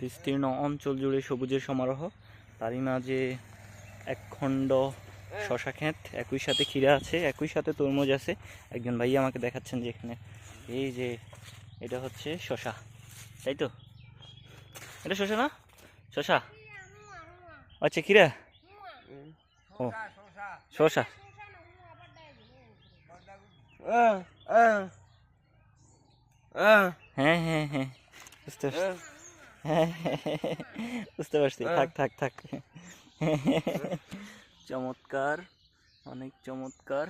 বিস্তীর্ণ অঞ্চল জুড়ে সবুজের সমারোহ। তারই মাঝে এক খণ্ড শশা ক্ষেত একই সাথে ক্ষীরা আছে একই সাথে তরমুজ আছে। একজন ভাই আমাকে দেখাচ্ছেন যে এখানে। এই যে এটা হচ্ছে শশা তাই তো? এটা শশা না? শশা? আচ্ছা ক্ষীরা? ও শশা। হ্যাঁ হ্যাঁ হ্যাঁ। বুঝতে হ্যাঁ, বুঝতে পারছি। থাক থাক থাক। চমৎকার অনেক চমৎকার।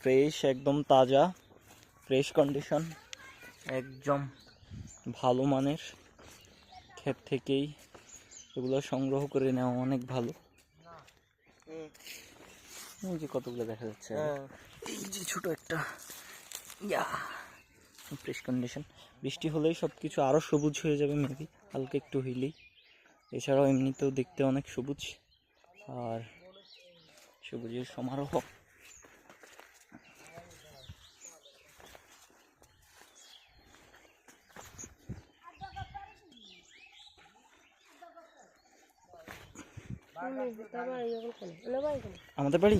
ফ্রেশ একদম তাজা ফ্রেশ কন্ডিশন একদম ভালো মানের। ক্ষেত থেকেই এগুলো সংগ্রহ করে নেওয়া অনেক ভালো। এই যে কতগুলো দেখা যাচ্ছে। এই যে ছোট একটা ইয়া। ফ্রেশ কন্ডিশন বৃষ্টি হলেই সব কিছু আরও সবুজ হয়ে যাবে মেবি হালকা একটু হইলেই। এছাড়াও এমনিতেও দেখতে অনেক সবুজ। আর সবুজের সমারোহ। আমাদের বাড়ি?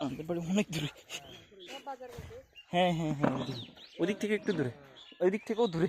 আমাদের বাড়ি অনেক দূরে। হ্যাঁ হ্যাঁ হ্যাঁ ওদিক থেকে একটু দূরে ওই দিক থেকেও দূরে।